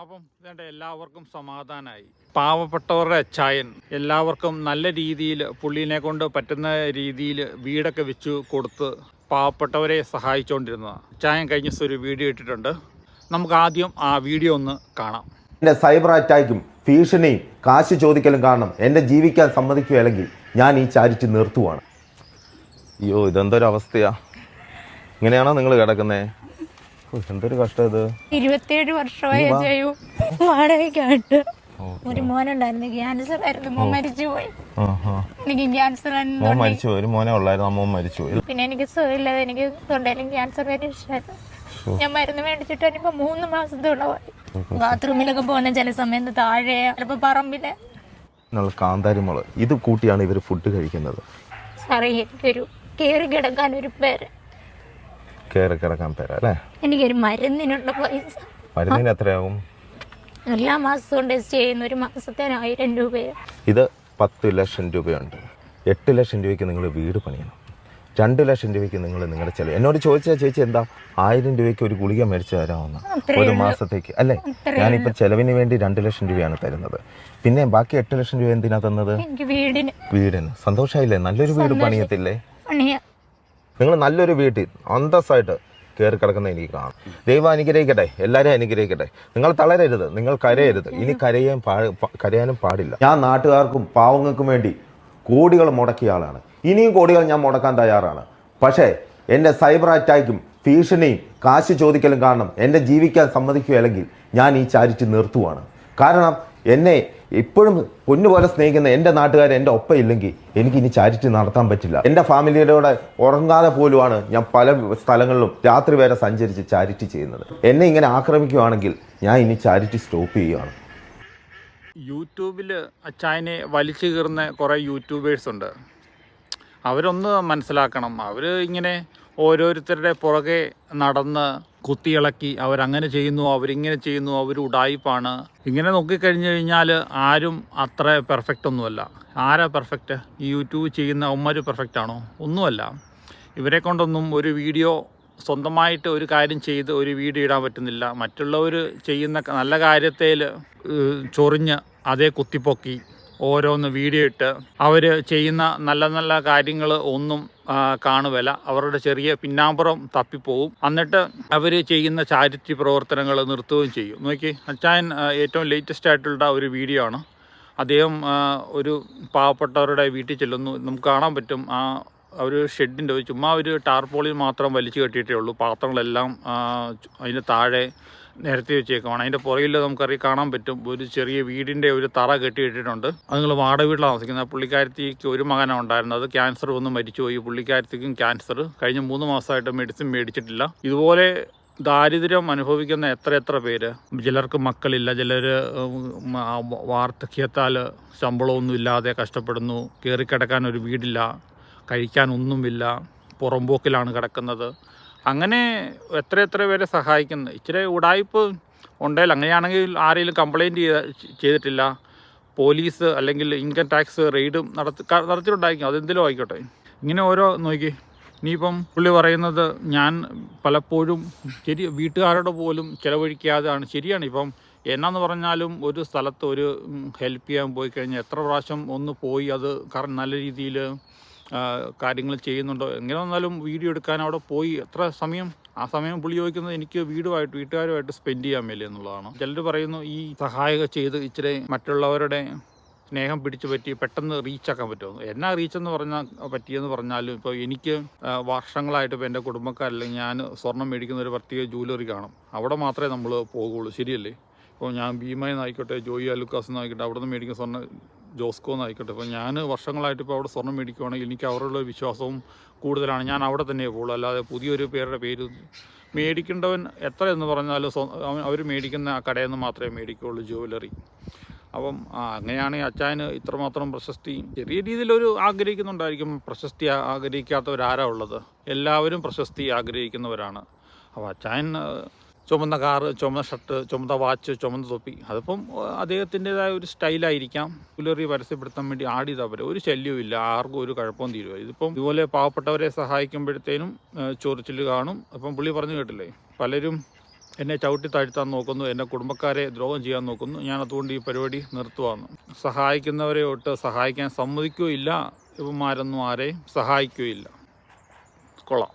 അപ്പം വേണ്ട എല്ലാവർക്കും സമാധാനമായി പാവപ്പെട്ടവരുടെ അച്ചായൻ എല്ലാവർക്കും നല്ല രീതിയിൽ പുള്ളീനെ കൊണ്ട് പറ്റുന്ന രീതിയിൽ വീടൊക്കെ വെച്ച് കൊടുത്ത് പാവപ്പെട്ടവരെ സഹായിച്ചുകൊണ്ടിരുന്നതാണ് അച്ചായൻ കഴിഞ്ഞ ദിവസം ഒരു വീഡിയോ ഇട്ടിട്ടുണ്ട്. നമുക്ക് ആദ്യം ആ വീഡിയോ ഒന്ന് കാണാം. എന്റെ സൈബർ അറ്റാക്കും ഭീഷണിയും കാശ് ചോദിക്കലും കാരണം എന്നെ ജീവിക്കാൻ സമ്മതിക്കുകയല്ലെങ്കിൽ ഞാൻ ഈ ചാരിറ്റി നിർത്തുവാണ്. അയ്യോ ഇതെന്തൊരു അവസ്ഥയാ ഇങ്ങനെയാണോ നിങ്ങൾ കിടക്കുന്നേ? ഓ, എന്തൊരു കഷ്ടം ഇത്? ഇരുപത്തിയേഴ് വർഷമായി ചെയ്യൂ വാടകയ്ക്കായിട്ട്. ഒരു മോനുണ്ടായിരുന്നു ക്യാൻസർ ആയിരുന്നു. മോൻ മരിച്ചുപോയി. എനിക്ക് ക്യാൻസർ മോൻ മരിച്ചു ഒരു മോനെ ഉള്ളായിരുന്നു അമ്മ മോൻ മരിച്ചു പിന്നെ എനിക്ക് സുഖമില്ലാതെ എനിക്ക് തൊണ്ടയിലും ക്യാൻസർ പരീക്ഷയായിരുന്നു ഞാൻ മരുന്ന് മേടിച്ചിട്ട് ഇനിയിപ്പോ മൂന്ന് മാസത്തോളമായി ബാത്റൂമിലൊക്കെ പോകുന്ന ചില സമയത്ത് താഴെ ചിലപ്പോ പറമ്പിൽ. നല്ല കാന്താരി മുളക്. ഇത് കൂട്ടിയാണ് ഇവർ ഫുഡ് കഴിക്കുന്നത്. സാറേ എനിക്കൊരു കയറി കിടക്കാൻ ഒരു പേര്. കയറി കിടക്കാൻ പേരാ അല്ലേ എനിക്ക് ഒരു മരുന്നിനുള്ള പൈസ. മരുന്നിന് എത്രയാവും? എല്ലാ മാസവും ടെസ്റ്റ് ചെയ്യുന്ന ഒരു മാസത്തിന് ആയിരം രൂപയാണ് ഇത് പത്ത് ലക്ഷം രൂപയുണ്ട്. എട്ട് ലക്ഷം രൂപയ്ക്ക് നിങ്ങൾ വീട് പണിയണം. രണ്ട് ലക്ഷം രൂപയ്ക്ക് നിങ്ങൾ നിങ്ങളുടെ ചെലവ്. എന്നോട് ചോദിച്ചാൽ ചേച്ചി എന്താ? ആയിരം രൂപയ്ക്ക് ഒരു ഗുളിക മേടിച്ച് തരാമെന്ന്. ഒരു മാസത്തേക്ക്. അല്ലേ? ഞാനിപ്പോൾ ചെലവിന് വേണ്ടി രണ്ട് ലക്ഷം രൂപയാണ് തരുന്നത്. പിന്നെ ബാക്കി എട്ട് ലക്ഷം രൂപ എന്തിനാ തന്നത്? വീടിന്. വീടിന്. സന്തോഷമായില്ലേ നല്ലൊരു വീട് പണിയത്തില്ലേ? പണിയാ. നിങ്ങൾ നല്ലൊരു വീട്ടിൽ അന്തസ്സായിട്ട് കയറി കിടക്കുന്ന എനിക്ക് കാണാം. ദൈവം അനുഗ്രഹിക്കട്ടെ എല്ലാവരെയും അനുഗ്രഹിക്കട്ടെ. നിങ്ങൾ തളരരുത് നിങ്ങൾ കരയരുത്. ഇനി കരയാൻ കരയാനും പാടില്ല. ഞാൻ നാട്ടുകാർക്കും പാവങ്ങൾക്കും വേണ്ടി കോടികൾ മുടക്കിയ ആളാണ്. ഇനിയും കോടികൾ ഞാൻ മുടക്കാൻ തയ്യാറാണ്. പക്ഷേ എന്റെ സൈബർ അറ്റാക്കും ഭീഷണിയും കാശ് ചോദിക്കലും കാരണം എന്നെ ജീവിക്കാൻ സമ്മതിക്കുകയല്ലെങ്കിൽ ഞാൻ ഈ ചാരിറ്റി നിർത്തുവാണ്. കാരണം എന്നെ ഇപ്പോഴും പൊന്നുപോലെ സ്നേഹിക്കുന്ന എന്റെ നാട്ടുകാർ എന്റെ ഒപ്പം ഇല്ലെങ്കിൽ എനിക്ക് ഇനി ചാരിറ്റി നടത്താൻ പറ്റില്ല. എന്റെ ഫാമിലിയുടെ ഉറങ്ങാതെ പോലുമാണ് ഞാൻ പല സ്ഥലങ്ങളിലും രാത്രി വരെ സഞ്ചരിച്ച് ചാരിറ്റി ചെയ്യുന്നത്. എന്നെ ഇങ്ങനെ ആക്രമിക്കുകയാണെങ്കിൽ ഞാൻ ഇനി ചാരിറ്റി സ്റ്റോപ്പ് ചെയ്യുകയാണ് യൂട്യൂബിൽ അച്ചായനെ വലിച്ചു കീറുന്ന കുറേ യൂട്യൂബേഴ്സ് ഉണ്ട്. അവരൊന്ന് മനസ്സിലാക്കണം. അവർ ഇങ്ങനെ ഓരോരുത്തരുടെ പുറകെ നടന്ന് കുത്തിയിളക്കി അവരങ്ങനെ ചെയ്യുന്നു അവരിങ്ങനെ ചെയ്യുന്നു അവർ ഉടായിപ്പാണ്. ഇങ്ങനെ നോക്കിക്കഴിഞ്ഞു കഴിഞ്ഞാൽ ആരും അത്ര പെർഫെക്റ്റ് ഒന്നുമല്ല. ആരാ പെർഫെക്റ്റ് ഈ യൂട്യൂബ് ചെയ്യുന്ന അവന്മാർ പെർഫെക്റ്റ് ആണോ? ഒന്നുമല്ല. ഇവരെ കൊണ്ടൊന്നും ഒരു വീഡിയോ സ്വന്തമായിട്ട് ഒരു കാര്യം ചെയ്ത് ഒരു വീഡിയോ ഇടാൻ പറ്റുന്നില്ല. മറ്റുള്ളവർ ചെയ്യുന്ന നല്ല കാര്യത്തിൽ ചൊറിഞ്ഞ് അതേ കുത്തിപ്പൊക്കി ഓരോന്ന് വീഡിയോ ഇട്ട് അവർ ചെയ്യുന്ന നല്ല നല്ല കാര്യങ്ങൾ ഒന്നും കാണുവല്ല. അവരുടെ ചെറിയ പിന്നാമ്പുറം തപ്പിപ്പോവും. എന്നിട്ട് അവർ ചെയ്യുന്ന ചാരിറ്റി പ്രവർത്തനങ്ങൾ നിർത്തുകയും ചെയ്യും. നോക്കി അച്ചായൻ ഏറ്റവും ലേറ്റസ്റ്റ് ആയിട്ടുള്ള ഒരു വീഡിയോ ആണ്. അദ്ദേഹം ഒരു പാവപ്പെട്ടവരുടെ വീട്ടിൽ ചെല്ലുന്നു. നമുക്ക് കാണാൻ പറ്റും ആ ഒരു ഷെഡിന്റെ ചുമ്മാ ഒരു ടാർപോളിൽ മാത്രം വലിച്ചു കെട്ടിയിട്ടേ ഉള്ളൂ. പാത്രങ്ങളെല്ലാം അതിന് താഴെ നിരത്തി വെച്ചേക്കുവാണ്. അതിന്റെ പുറകിൽ നമുക്കറിയാം കാണാൻ പറ്റും. ഒരു ചെറിയ വീടിന്റെ ഒരു തറ കെട്ടിയിട്ടിട്ടുണ്ട്. അത് നിങ്ങൾ വാടക വീട്ടിലാണ് താമസിക്കുന്നത്. പുള്ളിക്കാരത്തിക്ക് ഒരു മകനാണ് ഉണ്ടായിരുന്നത്. ക്യാൻസർ വന്ന് മരിച്ചുപോയി പുള്ളിക്കാരത്തിക്കും ക്യാൻസർ. കഴിഞ്ഞ മൂന്ന് മാസമായിട്ട് മെഡിസിൻ മേടിച്ചിട്ടില്ല. ഇതുപോലെ ദാരിദ്ര്യം അനുഭവിക്കുന്ന എത്ര എത്ര പേര്? ചിലർക്ക് മക്കളില്ല. ചിലർ വാർദ്ധക്യത്താൽ ശമ്പളമൊന്നും ഇല്ലാതെ കഷ്ടപ്പെടുന്നു. കയറിക്കിടക്കാൻ ഒരു വീടില്ല. കഴിക്കാനൊന്നുമില്ല പുറംപോക്കിലാണ് കിടക്കുന്നത്. അങ്ങനെ എത്ര എത്ര പേരെ സഹായിക്കുന്നു. ഇച്ചിരി ഉടായ്പ് ഉണ്ടെങ്കിൽ അങ്ങനെയാണെങ്കിൽ ആരെങ്കിലും കംപ്ലൈന്റ് ചെയ്ത ചെയ്തിട്ടില്ല. പോലീസ് അല്ലെങ്കിൽ ഇൻകം ടാക്സ് റെയ്ഡും നടത്തി നടത്തിയിട്ടുണ്ടായിരിക്കും. അതെന്തെങ്കിലും ആയിക്കോട്ടെ. ഇങ്ങനെ ഓരോ നോക്കി. ഇനിയിപ്പം പുള്ളി പറയുന്നത് ഞാൻ പലപ്പോഴും ശരി വീട്ടുകാരോട് പോലും ചിലവഴിക്കാതെയാണ്. ശരിയാണ്. ഇപ്പം എന്നാന്ന് പറഞ്ഞാലും ഒരു സ്ഥലത്ത് ഒരു ഹെൽപ്പ് ചെയ്യാൻ പോയി കഴിഞ്ഞാൽ എത്ര പ്രാവശ്യം ഒന്ന് പോയി അത് നല്ല രീതിയിൽ കാര്യങ്ങൾ ചെയ്യുന്നുണ്ടോ? എങ്ങനെ വന്നാലും വീഡിയോ എടുക്കാൻ അവിടെ പോയി. എത്ര സമയം? ആ സമയം പുള്ളി ചോദിക്കുന്നത് എനിക്ക് വീടുമായിട്ട് വീട്ടുകാരുമായിട്ട് സ്പെൻഡ് ചെയ്യാൻ മേലെ എന്നുള്ളതാണ്. ചിലർ പറയുന്നു ഈ സഹായം ചെയ്ത് ഇച്ചിരി മറ്റുള്ളവരുടെ സ്നേഹം പിടിച്ചു പറ്റി പെട്ടെന്ന് റീച്ചാക്കാൻ പറ്റുമോ? എന്നാ റീച്ച് എന്ന് പറഞ്ഞാൽ പറ്റിയെന്ന് പറഞ്ഞാലും ഇപ്പോൾ എനിക്ക് വർഷങ്ങളായിട്ട് ഇപ്പോൾ എന്റെ കുടുംബക്കാരല്ലെങ്കിൽ ഞാൻ സ്വർണം മേടിക്കുന്ന ഒരു പ്രത്യേക ജൂവലറി കാണും. അവിടെ മാത്രമേ നമ്മൾ പോകുള്ളൂ ശരിയല്ലേ? ഇപ്പോൾ ഞാൻ ഭീമയിൽ നിന്നായിക്കോട്ടെ ജോയി അലുക്കാസ് എന്നായിക്കോട്ടെ അവിടെ നിന്ന് മേടിക്കുന്ന സ്വർണം ജോസ്കോ എന്നായിക്കോട്ടെ. ഇപ്പോൾ ഞാൻ വർഷങ്ങളായിട്ട് ഇപ്പോൾ അവിടെ സ്വർണം മേടിക്കുവാണെങ്കിൽ എനിക്ക് അവരുടെ വിശ്വാസവും കൂടുതലാണ്. ഞാൻ അവിടെ തന്നെ പോകുള്ളൂ അല്ലാതെ പുതിയൊരു പേരുടെ പേര് മേടിക്കേണ്ടവൻ എത്ര എന്ന് പറഞ്ഞാലും അവർ മേടിക്കുന്ന ആ കടയിൽ നിന്ന് മാത്രമേ മേടിക്കുകയുള്ളൂ ജുവലറി അപ്പം അങ്ങനെയാണെങ്കിൽ അച്ചായന് ഇത്രമാത്രം പ്രശസ്തി ചെറിയ രീതിയിലൊരു ആഗ്രഹിക്കുന്നുണ്ടായിരിക്കും. പ്രശസ്തി ആഗ്രഹിക്കാത്തവരാരാ ഉള്ളത്? എല്ലാവരും പ്രശസ്തി ആഗ്രഹിക്കുന്നവരാണ്. അപ്പോൾ അച്ചായൻ ചുമന്ന കാറ് ചുമന്ന ഷർട്ട് ചുമന്ന വാച്ച് ചുമന്ന തൊപ്പി. അതിപ്പം അദ്ദേഹത്തിന്റെതായ ഒരു സ്റ്റൈലായിരിക്കാം. പുലറി പരസ്യപ്പെടുത്താൻ വേണ്ടി ആടിയതാ പറ്റും ഒരു ശല്യവും ഇല്ല. ആർക്കും ഒരു കുഴപ്പവും തീരുക ഇതിപ്പം ഇതുപോലെ പാവപ്പെട്ടവരെ സഹായിക്കുമ്പോഴത്തേനും ചൊറിച്ചിൽ കാണും. അപ്പം പുള്ളി പറഞ്ഞു കേട്ടില്ലേ? പലരും എന്നെ ചവിട്ടി താഴ്ത്താൻ നോക്കുന്നു. എന്റെ കുടുംബക്കാരെ ദ്രോഹം ചെയ്യാൻ നോക്കുന്നു. ഞാൻ അതുകൊണ്ട് ഈ പരിപാടി നിർത്തുവാന്ന് സഹായിക്കുന്നവരെ ഒട്ട് സഹായിക്കാൻ സമ്മതിക്കുകയില്ല. ഇവന്മാരൊന്നും ആരെയും സഹായിക്കുകയില്ല. കൊള്ളാം.